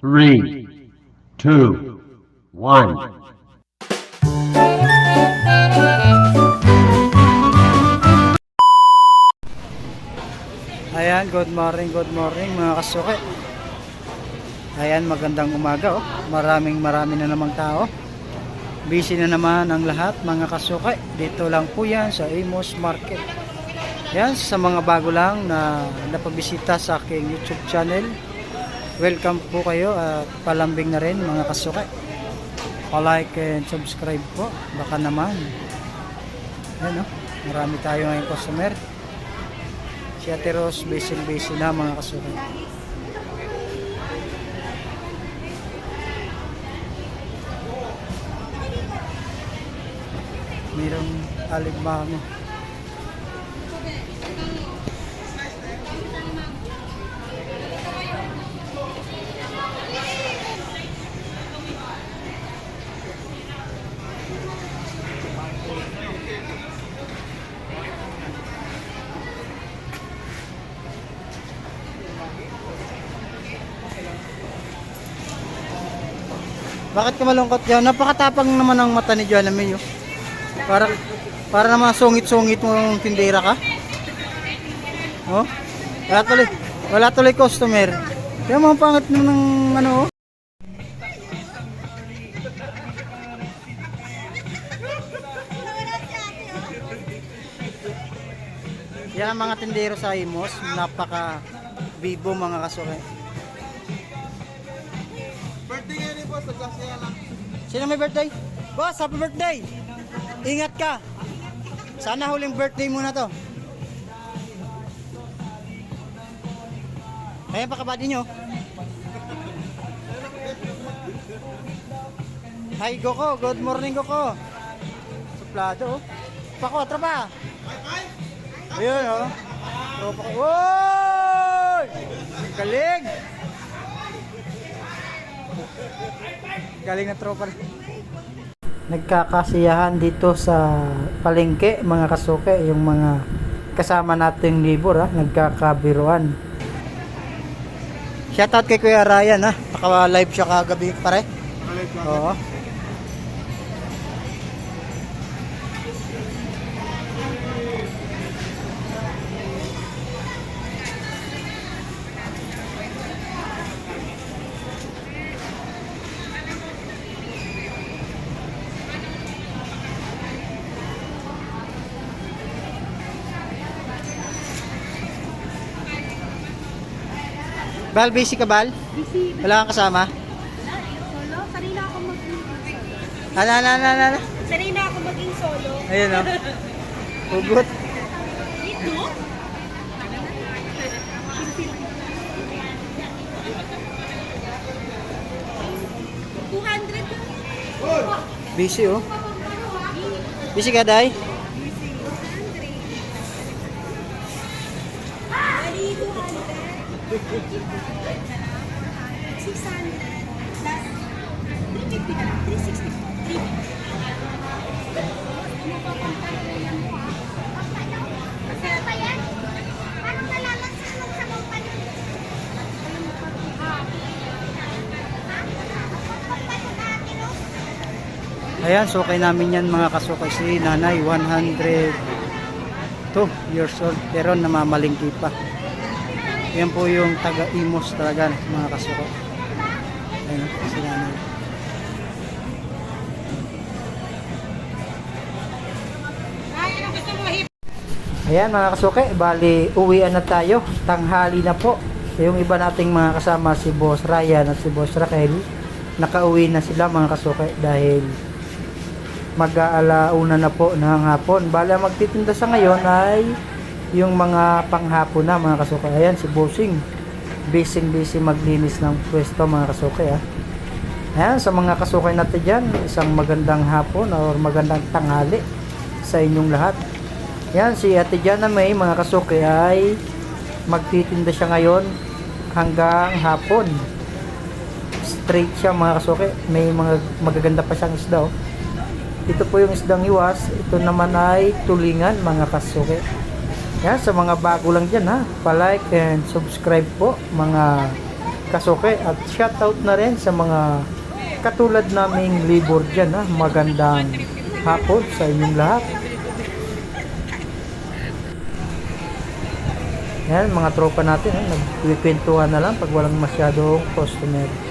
three, two, one. Ayan, good morning, good morning mga kasuke. Ayan, magandang umaga oh. Maraming marami na namang tao. Busy na naman ang lahat mga kasuke. Dito lang po yan sa Amos Market. Yan, sa mga bago lang na napabisita sa aking YouTube channel. Welcome po kayo at palambing na rin mga kasuke. Pa-like and subscribe po. Baka naman. Yan oh, marami tayo ngayong customer. Si Ate Rose, busy-busy na mga kasukan. Mayroong aligbango. Bakit ka malungkot dyan? Napakatapang naman ang mata ni Joanna May. Para, para naman sungit-sungit mo tindera ka. Oh? Wala tuloy. Wala tuloy customer. Kaya mga pangit naman ng ano oh. Yan ang mga tindero sa Imos. Napaka bibo mga kasuke. Sino may birthday? Boss, happy birthday! Ingat ka! Sana huling birthday mo na to. Ayan pa kabady nyo. Hi Goko, good morning Goko. Suplado oh. Pako, tropa. Ayun oh. Tropa ko. Galing! Galing na tropa. Nagkakasiyahan dito sa palengke, mga kasuke, yung mga kasama nating neighbor, ha? nagkakabiruan. Shoutout kay Kuya Ryan, ha? Naka-live siya kagabi, pare. Oo. Bal, busy ka, Bal? Busy. Wala kang kasama? Solo? Sanay na ako maging solo. Ano, ano, ano, ano? Sanay na ako maging solo. Ayun, oh. Hugot. Ito? Two hundred lang. Busy, oh. Busy ka, Day? 600. Plus, 350 na lang. 360. 350. Ayan, sukay namin yan mga kasukay si nanay, 102 years old, pero namamalingki pa. Yan po yung taga-imos talaga mga kasukay. Ayan, si nanay. Ayan mga kasuke, bali uwian na tayo. Tanghali na po. Yung iba nating mga kasama si Boss Ryan at si Boss Raquel, nakauwi na sila mga kasuke dahil mag-aalauna na po ng hapon. Bali ang magtitinda sa ngayon ay yung mga panghapon na mga kasuke. Ayan si Bossing. Busy busy maglinis ng pwesto mga kasuke ah. Ayan, sa mga kasukay natin dyan, isang magandang hapon or magandang tanghali sa inyong lahat. Yan, si Ate Jana May, mga kasuki, ay magtitinda siya ngayon hanggang hapon. Straight siya mga kasuki. May mga magaganda pa siyang isda. Oh. Ito po yung isdang iwas. Ito naman ay tulingan mga kasuki. Yan, sa mga bago lang dyan ha. Pa-like and subscribe po mga kasuke at shoutout na rin sa mga katulad naming libor dyan ha. Magandang hapon sa inyong lahat. Yan, mga tropa natin, ha, nagkikwentuhan na lang pag walang masyadong customer.